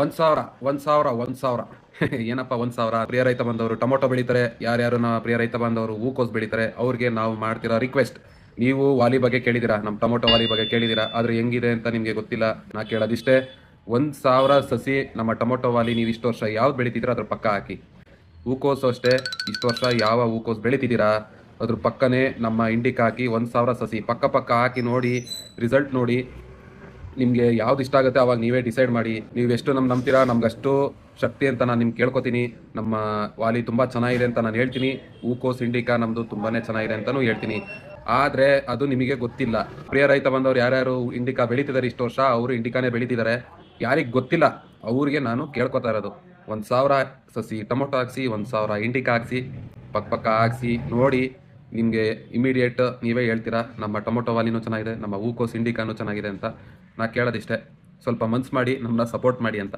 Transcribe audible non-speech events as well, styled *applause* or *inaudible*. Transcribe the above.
ಒಂದು ಸಾವಿರ ಒಂದು ಸಾವಿರ ಒಂದು ಸಾವಿರ. *laughs* ಏನಪ್ಪ ಒಂದು ಸಾವಿರ? ಪ್ರಿಯ ರೈತ ಬಂದವರು, ಟೊಮೊಟೊ ಬೆಳಿತಾರೆ. ಯಾರ್ಯಾರು ಪ್ರಿಯ ರೈತ ಬಂದವರು, ಹೂಕೋಸ್ ಬೆಳಿತಾರೆ. ಅವ್ರಿಗೆ ನಾವು ಮಾಡ್ತಿರೋ ರಿಕ್ವೆಸ್ಟ್ ನೀವು ವಾಲಿ ಬಗ್ಗೆ ಕೇಳಿದಿರಾ? ನಮ್ಮ ಟೊಮೊಟೊ ವಾಲಿ ಬಗ್ಗೆ ಕೇಳಿದಿರಾ? ಆದರೆ ಹೆಂಗಿದೆ ಅಂತ ನಿಮಗೆ ಗೊತ್ತಿಲ್ಲ. ನಾ ಕೇಳೋದಿಷ್ಟೇ. ಒಂದು ಸಾವಿರ ಸಸಿ ನಮ್ಮ ಟೊಮೊಟೊ ವಾಲಿ ನೀವು ಇಷ್ಟು ವರ್ಷ ಯಾವ್ದು ಬೆಳೀತಿದ್ದೀರಾ? ಅದ್ರ ಪಕ್ಕ ಹಾಕಿ. ಹೂಕೋಸು ಅಷ್ಟೇ. ಇಷ್ಟು ವರ್ಷ ಯಾವ ಹೂಕೋಸ್ ಬೆಳೀತಿದ್ದೀರಾ? ಅದ್ರ ಪಕ್ಕನೇ ನಮ್ಮ ಇಂಡಿಕ್ ಹಾಕಿ ಒಂದು ಸಾವಿರ ಸಸಿ ಪಕ್ಕ ಪಕ್ಕ ಹಾಕಿ ನೋಡಿ ರಿಸಲ್ಟ್ ನೋಡಿ. ನಿಮಗೆ ಯಾವ್ದು ಇಷ್ಟ ಆಗುತ್ತೆ ಅವಾಗ ನೀವೇ ಡಿಸೈಡ್ ಮಾಡಿ. ನೀವು ಎಷ್ಟು ನಮ್ಗೆ ನಂಬ್ತೀರಾ, ನಮ್ಗಷ್ಟು ಶಕ್ತಿ ಅಂತ ನಾನು ನಿಮ್ಗೆ ಕೇಳ್ಕೊತೀನಿ. ನಮ್ಮ ವಾಲಿ ತುಂಬ ಚೆನ್ನಾಗಿದೆ ಅಂತ ನಾನು ಹೇಳ್ತೀನಿ. ಹೂಕೋ, ಸಿಂಡಿಕಾ ನಮ್ಮದು ತುಂಬಾ ಚೆನ್ನಾಗಿದೆ ಅಂತಲೂ ಹೇಳ್ತೀನಿ. ಆದರೆ ಅದು ನಿಮಗೆ ಗೊತ್ತಿಲ್ಲ. ಪ್ರಿಯ ರೈತ ಬಂದವರು ಯಾರ್ಯಾರು ಇಂಡಿಕಾ ಬೆಳೀತಿದ್ದಾರೆ ಇಷ್ಟು ವರ್ಷ, ಅವರು ಇಂಡಿಕಾನೇ ಬೆಳೀತಿದ್ದಾರೆ ಯಾರಿಗೆ ಗೊತ್ತಿಲ್ಲ. ಅವ್ರಿಗೆ ನಾನು ಕೇಳ್ಕೊತಾ ಇರೋದು. ಒಂದು ಸಾವಿರ ಸಸಿ ಟೊಮೊಟೊ ಹಾಕ್ಸಿ, ಒಂದು ಸಾವಿರ ಇಂಡಿಕಾ ಹಾಕ್ಸಿ ಪಕ್ಕ ಪಕ್ಕ ಹಾಕ್ಸಿ, ನೋಡಿ. ನಿಮಗೆ ಇಮಿಡಿಯೇಟ್ ನೀವೇ ಹೇಳ್ತೀರಾ, ನಮ್ಮ ಟೊಮೊಟೊ ವಾಲಿನೂ ಚೆನ್ನಾಗಿದೆ, ನಮ್ಮ ಹೂಕೋಸ್ ಇಂಡಿಕಾನೂ ಚೆನ್ನಾಗಿದೆ ಅಂತ? ನಾ ಕೇಳೋದಿಷ್ಟೇ. ಸ್ವಲ್ಪ ಮನ್ಸು ಮಾಡಿ ನಮ್ಮನ್ನ ಸಪೋರ್ಟ್ ಮಾಡಿ ಅಂತ.